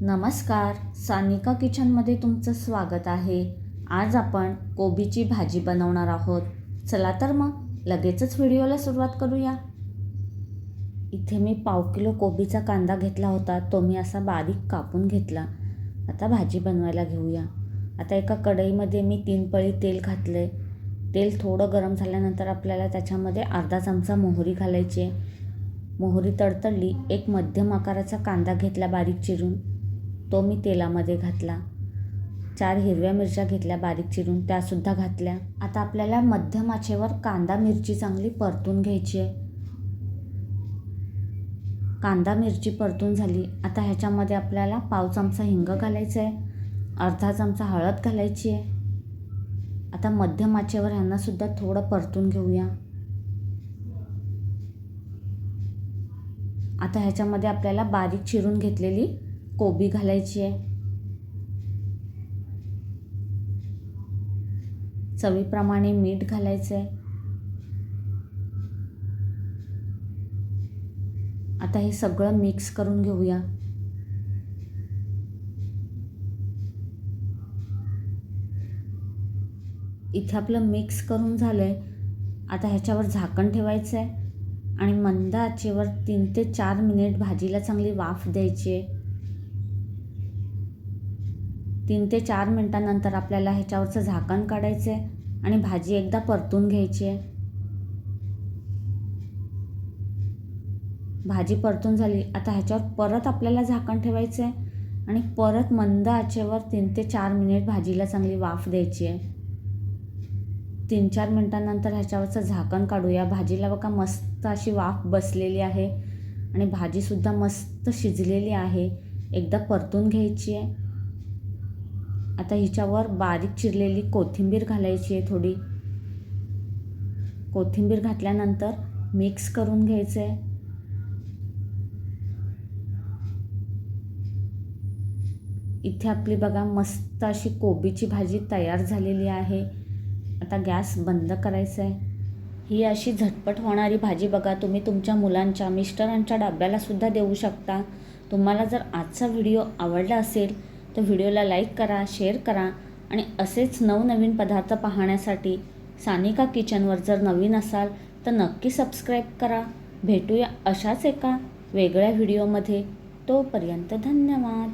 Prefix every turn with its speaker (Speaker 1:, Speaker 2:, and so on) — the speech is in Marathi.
Speaker 1: नमस्कार सानिका किचनमध्ये तुमचं स्वागत आहे. आज आपण कोबीची भाजी बनवणार आहोत. चला तर मग लगेचच व्हिडिओला सुरुवात करूया. इथे मी पाव किलो कोबीचा कांदा घेतला होता. तो मी असा बारीक कापून घेतला. आता भाजी बनवायला घेऊया. आता एका कढईमध्ये मी तीन पळी तेल घातले तेल थोडं गरम झाल्यानंतर आपल्याला त्याच्यामध्ये अर्धा चमचा मोहरी घालायची आहे. मोहरी तडतडली एक मध्यम आकाराचा कांदा घेतला बारीक चिरून. तो मी तेलामध्ये घातला. चार हिरव्या मिरच्या घेतल्या बारीक चिरून त्यासुद्धा घातल्या. आता आपल्याला मध्यम आचेवर कांदा मिरची चांगली परतून घ्यायची आहे. कांदा मिरची परतून झाली. आता ह्याच्यामध्ये आपल्याला पाव चमचा हिंग घालायचं आहे. अर्धा चमचा हळद घालायची आहे. आता मध्यम आचेवर ह्यांनासुद्धा थोडं परतून घेऊया. आता ह्याच्यामध्ये आपल्याला बारीक चिरून घेतलेली कोबी घालायची आहे. चवीप्रमाणे मीठ घालायचं आहे. आता हे सगळं मिक्स करून घेऊया. इथे आपलं मिक्स करून झालं आहे आता ह्याच्यावर झाकण ठेवायचं आहे आणि मंद आचेवर तीन ते चार मिनिट भाजीला चांगली वाफ द्यायची आहे. तीन ते चार मिनटानंतर आपल्याला ह्याच्यावरचं झाकण काढायचं आहे आणि भाजी एकदा परतून घ्यायची आहे. भाजी परतून झाली आता ह्याच्यावर परत आपल्याला झाकण ठेवायचं आहे आणि परत मंद आचेवर तीन ते चार मिनिट भाजीला चांगली वाफ द्यायची आहे. तीन चार मिनटानंतर ह्याच्यावरचं झाकण काढूया. भाजीला बघा मस्त अशी वाफ बसलेली आहे आणि भाजीसुद्धा मस्त शिजलेली आहे. एकदा परतून घ्यायची आहे. आता हिच्यावर बारीक चिरलेली कोथिंबीर घालायची आहे थोडी. कोथिंबीर घातल्यानंतर मिक्स करून घ्यायचं आहे इथे आपली बघा मस्त अशी कोबीची भाजी तयार झालेली आहे. आता गॅस बंद करायचा आहे ही अशी झटपट होणारी भाजी बघा तुम्ही तुमच्या मुलांच्या मिस्टरांच्या डब्यालासुद्धा देऊ शकता. तुम्हाला जर आजचा व्हिडिओ आवडला असेल तर व्हिडिओला लाईक करा शेअर करा आणि असेच नवनवीन पदार्थ पाहण्यासाठी सानिका किचनवर जर नवीन असाल तर नक्की सबस्क्राईब करा. भेटूया अशाच एका वेगळ्या व्हिडिओमध्ये. तोपर्यंत धन्यवाद.